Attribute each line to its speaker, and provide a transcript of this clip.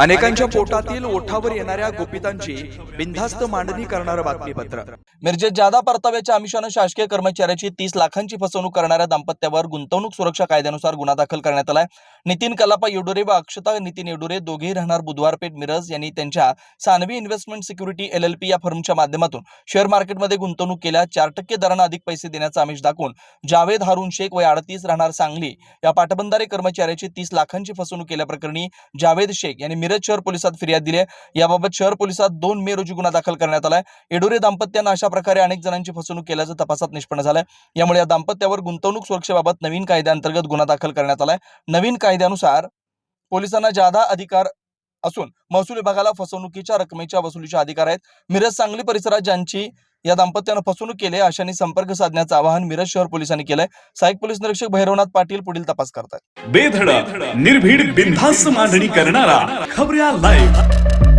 Speaker 1: अनेकांच्या पोटातील ओठावर येणाऱ्या गोपितांची बिनधास्त मांडणी करणारं बातमीपत्र.
Speaker 2: मिरजेत जादा परताव्याच्या आमिषानं शासकीय कर्मचाऱ्याची तीस लाखांची फसवणूक करणाऱ्या दाम्पत्यावर गुंतवणूक सुरक्षा कायद्यानुसार गुन्हा दाखल करण्यात आलाय. नितीन कलापा येडुरे व अक्षता नितीन येडुरे दोघेही राहणार बुधवारपेठ मिरज. यांनी त्यांच्या Sanvi investment security L L P या फर्मच्या माध्यमातून शेअर मार्केटमध्ये गुंतवणूक केल्या. चार टक्के दरानं अधिक पैसे देण्याचा आमिष दाखवून जावेद हारून शेख वय अडतीस राहणार सांगली. या पाटबंधारे कर्मचाऱ्याची तीस लाखांची फसवणूक केल्याप्रकरणी जावेद शेख यांनी मिरज शहर पोलिसात फिर्याद दिली आहे. याबाबत शहर पोलिसात दोन मे रोजी गुन्हा दाखल करण्यात आलाय येडुरे दाम्पत्यानं अशा प्रकारे अनेक जणांची फसवणूक केल्याचं तपासात निष्पन्न झालंय. यामुळे या दाम्पत्यावर गुंतवणूक सुरक्षेबाबत नवीन कायद्याअंतर्गत गुन्हा दाखल करण्यात आलाय. नवीन कायद्यानुसार पोलिसांना जादा अधिकार असून महसूल विभागाला फसवणुकीच्या रकमेच्या वसुलीचे अधिकार आहेत. मिरज सांगली परिसरात ज्यांची या दाम्पत्यानं फसवणूक केली अशांनी संपर्क साधण्याचं आवाहन मिरज शहर पोलिसांनी केलंय. सहाय्यक पोलीस निरीक्षक भैरवनाथ पाटील पुढील तपास करतात
Speaker 3: बेधडक निर्भीड बिनधास्त मांडणी करणारा खबऱ्या लाईव्ह